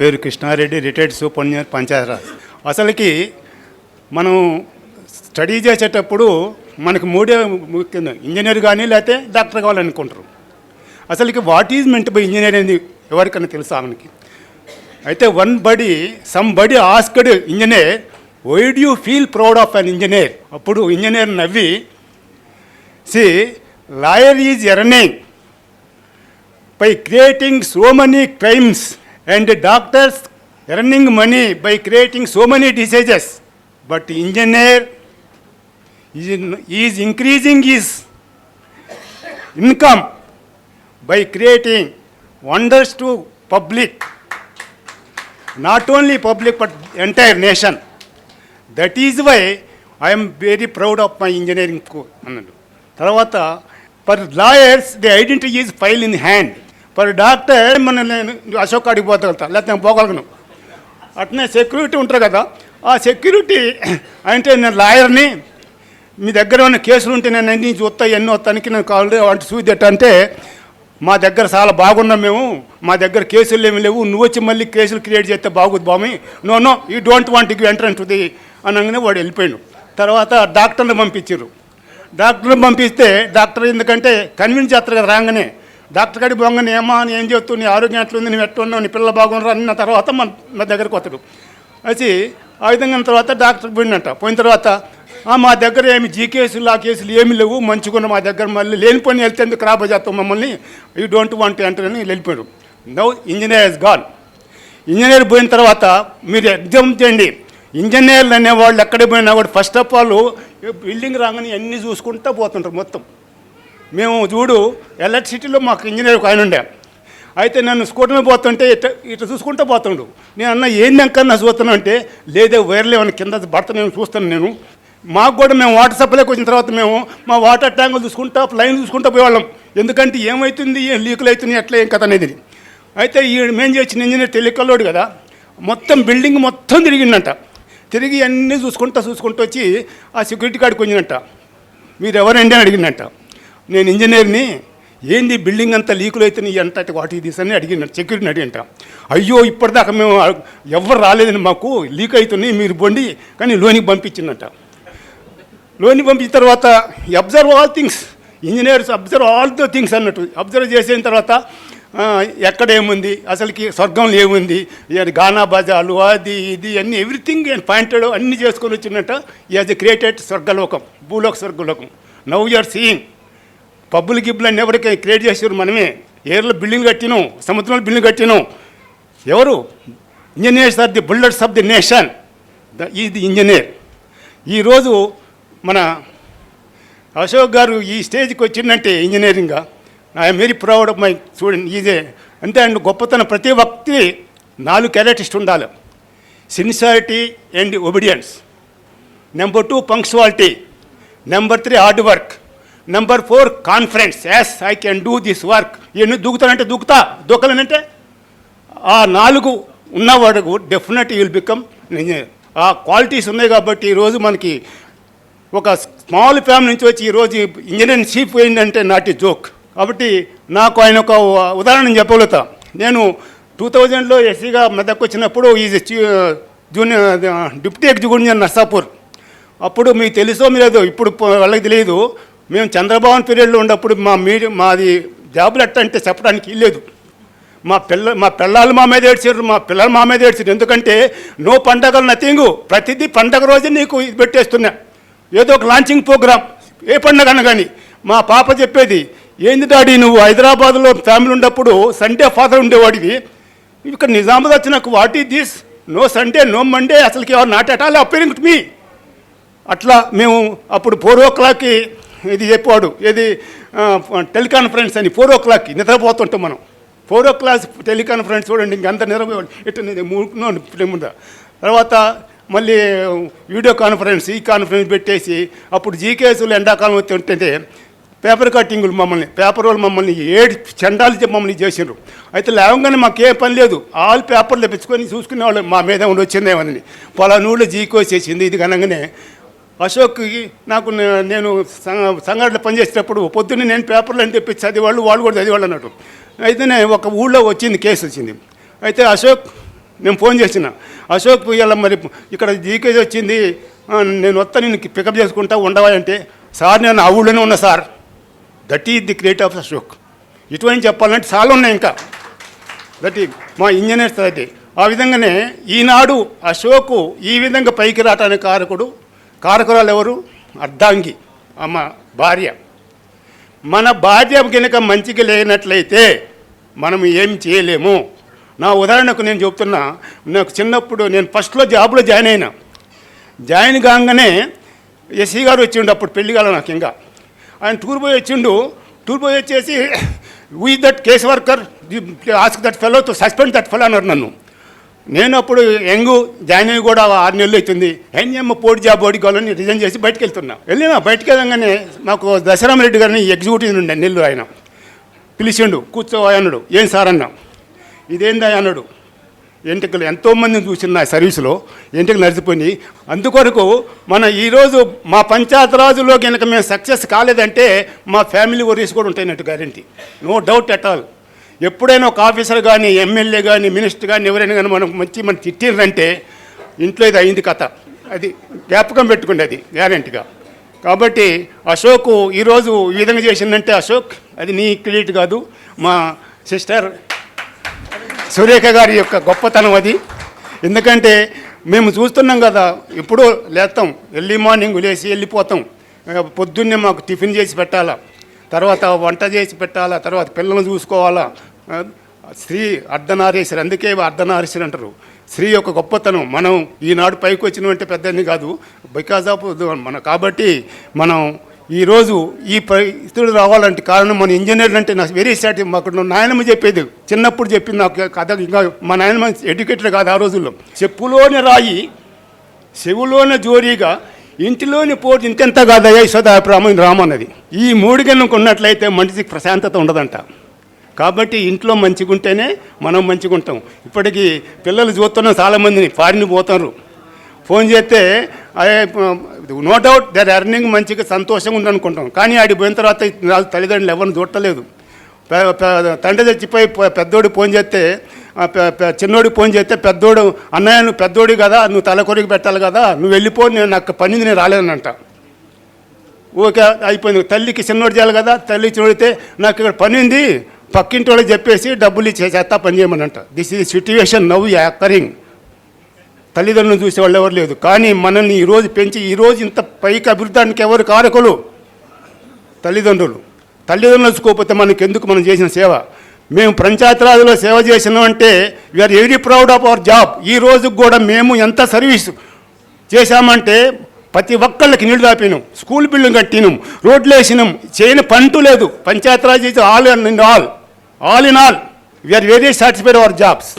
పేరు కృష్ణారెడ్డి రిటైర్డ్ సూపరింజనీర్ పంచాయతీరాజ్. అసలుకి మనం స్టడీ చేసేటప్పుడు మనకు మూడే ముఖ్యంగా ఇంజనీర్ కానీ లేకపోతే డాక్టర్ కావాలనుకుంటారు. అసలుకి what is meant by engineer అనేది ఎవరికైనా తెలుసా మనకి? అయితే one body somebody asked engineer why you feel proud of an engineer? అప్పుడు ఇంజనీర్ నవ్వి see lawyer is earning by creating so many crimes and doctors earning money by creating so many diseases but engineer is increasing is income by creating wonders to public not only public but entire nation that is why I'm very proud of my engineering అన్నాడు. తర్వాత for lawyers the identity is file in hand per doctor మన నేను అశోక్ కాడికి పోతా లేకపోతే నేను పోగలను. అట్నే security ఉంటారు కదా ఆ సెక్యూరిటీ అంటే నేను లాయర్ని మీ దగ్గర ఉన్న కేసులు ఉంటే నేను అన్ని చూస్తా ఎన్నో తనకి నేను కావాలి అంటే చూసేట అంటే మా దగ్గర చాలా బాగున్నాం మేము మా దగ్గర కేసులు ఏమి లేవు నువ్వు వచ్చి మళ్ళీ కేసులు క్రియేట్ చేస్తే బాగుంది బామి. No no you don't want give entrance ఉంది ది అనగానే వాడు వెళ్ళిపోయాడు. తర్వాత డాక్టర్ని పంపించారు. డాక్టర్ని పంపిస్తే డాక్టర్ ఎందుకంటే కన్విన్స్ చేస్తారు కదా రాగానే డాక్టర్ కాడికి పోగానే ఏమా అని ఏం చెప్తూ నీ ఆరోగ్యం ఎట్లుంది నువ్వు ఎట్టున్నావు నీ పిల్లలు బాగున్నారు అన్న తర్వాత మన నా దగ్గరకు వస్తాడు వచ్చి ఆ విధంగా తర్వాత డాక్టర్ పోయినట్ట పోయిన తర్వాత మా దగ్గర ఏమి జీ కేసులు ఆ కేసులు ఏమి లేవు మంచుకున్న మా దగ్గర మళ్ళీ లేని పని వెళ్తే ఎందుకు రాబో చేస్తాం మమ్మల్ని? యూ డోంట్ వాంట్ ఎంటర్ అని వెళ్ళిపోయాడు now engineer he's gone. Engineer పోయిన తర్వాత మీరు ఎగ్జామ్ చేయండి. ఇంజనీర్లు అనేవాళ్ళు ఎక్కడికి పోయినా కూడా ఫస్ట్ ఆఫ్ ఆల్ బిల్డింగ్ రాగానే అన్నీ చూసుకుంటూ పోతుంటారు మొత్తం. మేము చూడు ఎలక్ట్రిసిటీలో మాకు ఇంజనీర్ ఒక ఆయన ఉండే. అయితే నన్ను స్కూటర్ పోతుంటే ఇట్ట ఇటు చూసుకుంటూ పోతుండు. నేను అన్న ఏందక్కన్నా చూస్తున్నా అంటే లేదే వైర్లు ఏమైనా కింద పడతా నేను చూస్తాను నేను. మాకు కూడా మేము వాటర్ సప్లైకి వచ్చిన తర్వాత మేము మా వాటర్ ట్యాంకులు చూసుకుంటా లైన్ చూసుకుంటూ పోయేవాళ్ళం. ఎందుకంటే ఏమవుతుంది ఏం లీకులు అవుతుంది ఎట్లా ఏం కథ అనేది. అయితే ఈ మేము చేసిన ఇంజనీర్ తెలియకల్లోడు కదా మొత్తం బిల్డింగ్ మొత్తం తిరిగిందంట తిరిగి అన్నీ చూసుకుంటా చూసుకుంటూ వచ్చి ఆ సెక్యూరిటీ గార్డ్ వచ్చిందంట మీరు ఎవరండి అని అడిగిందంట నేను ఇంజనీర్ని ఏంది బిల్డింగ్ అంతా లీకులు అవుతున్నాయి ఎంత వాటి తీసి అని అడిగిన సెక్యూరిటీని అడిగింట అయ్యో ఇప్పటిదాకా మేము ఎవరు రాలేదని మాకు లీక్ అవుతున్నాయి మీరు బొండి కానీ లోనికి పంపించిందంట. లోనికి పంపించిన తర్వాత observe all things engineers observe all the things అన్నట్టు. అబ్జర్వ్ చేసిన తర్వాత ఎక్కడేముంది ఎక్కడ ఏముంది? అసలుకి స్వర్గంలో ఏముంది? గానా బజాలు అది ఇది అన్ని ఎవ్రీథింగ్ పాయింటెడ్ అన్ని చేసుకొని వచ్చినట్ట యాజ్ ఎ క్రియేటెడ్ స్వర్గలోకం భూలోక స్వర్గలోకం. నవ్ యూఆర్ సీయింగ్ పబ్బులు గిబ్బులు అన్నీ ఎవరికి క్రియేట్ చేసారు మనమే. ఏర్లో బిల్డింగ్ కట్టినాం సముద్రంలో బిల్డింగ్ కట్టినాం ఎవరు? Engineers are the builders of the nation. The ఈ ది ఇంజనీర్. ఈరోజు మన అశోక్ గారు ఈ స్టేజ్కి వచ్చిందంటే ఇంజనీరింగ్గా I'm very proud of my student ఇదే అంతే అండ్ గొప్పతనం. ప్రతి వ్యక్తి నాలుగు క్యారెక్టరిస్ట్ ఉండాలి. Sincerity and obedience. Number two punctuality. Number three hard work. Number four confidence yes I can do this work ఇవన్నీ దూకుతానంటే దూకుతా దూకలేనంటే ఆ నాలుగు ఉన్నవాడు డెఫినెట్ విల్ బికమ్ ఆ క్వాలిటీస్ ఉన్నాయి కాబట్టి ఈరోజు మనకి ఒక స్మాల్ ఫ్యామిలీ నుంచి వచ్చి ఈరోజు ఇంజనీరింగ్ చీఫ్ అయిందంటే నాటి జోక్ కాబట్టి నాకు ఆయన ఒక ఉదాహరణ చెప్పగలుగుతా. నేను టూ థౌజండ్లో ఎస్సీగా మెదక్ వచ్చినప్పుడు is junior deputy executive Narsapur. అప్పుడు మీకు తెలుసో మీరేదో ఇప్పుడు వాళ్ళకి తెలియదు. మేము చంద్రబాబు పీరియడ్లో ఉన్నప్పుడు మా మీడియా మాది జాబులు ఎట్ట అంటే చెప్పడానికి లేదు మా పిల్ల మా పిల్లలు మా మీద ఏడ్చారు మా పిల్లలు మా మీద ఏడ్చారు. ఎందుకంటే నో పండగలు నథింగ్. ప్రతిదీ పండగ రోజు నీకు ఇది పెట్టేస్తున్నా. ఏదో ఒక లాంచింగ్ ప్రోగ్రామ్ ఏ పండగ అన్న కానీ మా పాప చెప్పేది ఏంది డాడీ నువ్వు హైదరాబాద్లో ఫ్యామిలీ ఉన్నప్పుడు సండే ఫాదర్ ఉండేవాడివి. ఇక్కడ నిజామాబాద్ నాకు వాట్ ఈ this no Sunday no Monday అసలుకి ఎవరు not at all to me అట్లా మేము అప్పుడు ఫోర్ ఓ క్లాక్కి ఇది చెప్పాడు ఏది టెలికాన్ఫరెన్స్ అని ఫోర్ ఓ క్లాక్కి నిద్రపోతుంటాం మనం. ఫోర్ ఓ క్లాక్ టెలికాన్ఫరెన్స్ చూడండి ఇంకంత నిద్రపోయాడు ఇటు మూడు తర్వాత మళ్ళీ వీడియో కాన్ఫరెన్స్ ఈ కాన్ఫరెన్స్ పెట్టేసి అప్పుడు జీకేసులు ఎండాకాలం వచ్చి ఉంటుంటే పేపర్ కట్టింగులు మమ్మల్ని పేపర్ వాళ్ళు మమ్మల్ని ఏడు చండాలు మమ్మల్ని చేసిండ్రు. అయితే లేవగానే మాకేం పని లేదు. ఆల్ పేపర్లు తెప్పించుకొని చూసుకునేవాళ్ళు. మా మీద ఉండి వచ్చిందేమని పలానూళ్ళు జీకోసేసింది ఇది కనగానే అశోక్కి నాకు నేను సంఘటన పనిచేసేటప్పుడు పొద్దున్నే నేను పేపర్లు అని చెప్పి చదివాళ్ళు వాళ్ళు కూడా చదివాళ్ళు అన్నట్టు. అయితే ఒక ఊళ్ళో వచ్చింది కేసు వచ్చింది. అయితే అశోక్ నేను ఫోన్ చేసిన. అశోక్ ఇలా మరి ఇక్కడ జీకేజ్ వచ్చింది నేను వస్తా నేను పికప్ చేసుకుంటా ఉండవా అంటే సార్ నేను ఆ ఊళ్ళోనే ఉన్నా sir. That is the create of Ashok. ఇటువంటి చెప్పాలంటే చాలా ఉన్నాయి ఇంకా. దట్ ఈ మా ఇంజనీర్స్ అయితే. ఆ విధంగానే ఈనాడు అశోకు ఈ విధంగా పైకి రావటానికి కారకుడు కారకురాలు ఎవరు? అర్ధాంగి అమ్మ భార్య. మన భార్య కనుక మంచిగా లేనట్లయితే మనం ఏం చేయలేము. నా ఉదాహరణకు నేను చెప్తున్నా నాకు చిన్నప్పుడు నేను ఫస్ట్లో జాబ్లో జాయిన్ అయినా. జాయిన్ కాగానే ఎస్సీ గారు వచ్చిండు అప్పుడు పెళ్ళి కాల నాకు ఇంకా. ఆయన టూర్ పోయి వచ్చిండు టూర్ పోయి వచ్చేసి we that case worker ask that fellow to suspend that fellow అన్నారు నన్ను. నేను అప్పుడు యంగ్ జాయిన్ అయ్యి కూడా ఆరు నెలలు అవుతుంది. ఎన్ఎం పోటీ జాబ్ ఓడి కావాలని రిజైన్ చేసి బయటకు వెళ్తున్నా వెళ్ళినా బయటకు వెళ్ళగానే మాకు దశరామ రెడ్డి గారిని ఎగ్జిక్యూటివ్ ఉండే నెల్లు ఆయన. పిలిచిండు కూర్చో అన్నాడు. ఏం సార్ అన్నా. ఇదేందా అన్నాడు. ఎంటికలు ఎంతోమందిని చూసిన సర్వీసులో ఎంటికలు నడిచిపోయి అందుకొరకు మన ఈరోజు మా పంచాయతీరాజులో కనుక మేము సక్సెస్ కాలేదంటే మా ఫ్యామిలీ వరీస్ కూడా ఉంటాయినట్టు guarantee no doubt at all ఎప్పుడైనా ఒక ఆఫీసర్ కానీ ఎమ్మెల్యే కానీ మినిస్టర్ కానీ ఎవరైనా కానీ మనం మంచి మనం తిట్టిర్రంటే ఇంట్లో ఇది అయింది కథ. అది జ్ఞాపకం పెట్టుకుండే అది గ్యారెంటీగా. కాబట్టి అశోక్ ఈరోజు ఈ విధంగా చేసిందంటే అశోక్ అది నీ క్రెడిట్ కాదు మా సిస్టర్ సురేఖ గారి యొక్క గొప్పతనం అది. ఎందుకంటే మేము చూస్తున్నాం కదా ఎప్పుడూ లేస్తాం ఎర్లీ మార్నింగ్ లేచి వెళ్ళిపోతాం. పొద్దున్నే మాకు టిఫిన్ చేసి పెట్టాలా. తర్వాత వంట చేసి పెట్టాలా? తర్వాత పిల్లల్ని చూసుకోవాలా? స్త్రీ అర్ధనారీశ్వరి అందుకే అర్ధనారీశ్వరి అంటారు. స్త్రీ యొక్క గొప్పతనం మనం ఈనాడు పైకి వచ్చినవంటే పెద్దని కాదు బికాజ్ ఆఫ్ మన కాబట్టి మనం ఈరోజు ఈ పరిస్థితులు రావాలంటే కారణం మన ఇంజనీర్లు అంటే నాకు వెరీ సాటి మాకు నాయనమ్మ చెప్పేది చిన్నప్పుడు చెప్పింది నాకు కథ ఇంకా మా నాయనమ్మ ఎడ్యుకేటర్ కాదు ఆ రోజుల్లో. చెప్పులోని రాయి చెవులోని జోరీగా ఇంటిలోని పోటీ ఇంతెంత కాదయ్యా యశోదాపురామ రామన్నది ఈ మూడు కనుక ఉన్నట్లయితే మనిషికి ప్రశాంతత ఉండదంట. కాబట్టి ఇంట్లో మంచిగా ఉంటేనే మనం మంచిగా ఉంటాం ఇప్పటికీ పిల్లలు చూస్తున్నాం చాలామందిని ఫారిన్ పోతారు. ఫోన్ చేస్తే నో డౌట్ దర్ ఎర్నింగ్ మంచిగా సంతోషంగా ఉందనుకుంటాం. కానీ ఆడికి పోయిన తర్వాత వాళ్ళ తల్లిదండ్రులు ఎవరిని చూడటలేదు. తండ్రి చచ్చిపోయి పెద్దోడు ఫోన్ చేస్తే చిన్నోడికి ఫోన్ చేస్తే పెద్దోడు అన్నయ్య నువ్వు పెద్దోడి కదా నువ్వు తలకొరికి పెట్టాలి కదా నువ్వు వెళ్ళిపో నేను నాకు పనింది నేను రాలేనంట ఓకే అయిపోయింది. తల్లికి చిన్నోడు చేయాలి కదా తల్లి చూడితే నాకు ఇక్కడ పని ఉంది పక్కింటి వాళ్ళకి చెప్పేసి డబ్బులు ఇచ్చే చేస్తా పని చేయమనంట. దిస్ ఈజ్ సిట్యువేషన్ నవ్ యాకరింగ్ తల్లిదండ్రులను చూసేవాళ్ళు ఎవరు లేదు. కానీ మనల్ని ఈరోజు పెంచి ఈరోజు ఇంత పైకి అభివృద్ధానికి ఎవరు కారకులు? తల్లిదండ్రులు. తల్లిదండ్రులు చూసుకోకపోతే మనకి ఎందుకు మనం చేసిన సేవ? మేము పంచాయతీరాజ్లో సేవ చేసినాం అంటే we're very proud of our job ఈ రోజుకు కూడా మేము ఎంత సర్వీస్ చేశామంటే ప్రతి ఒక్కళ్ళకి నీళ్ళు దాపినాం స్కూల్ బిల్డింగ్ కట్టినాం రోడ్లు వేసినాం చేయని పంటు లేదు. Panchayati Raj all in all all in all we're very satisfied our jobs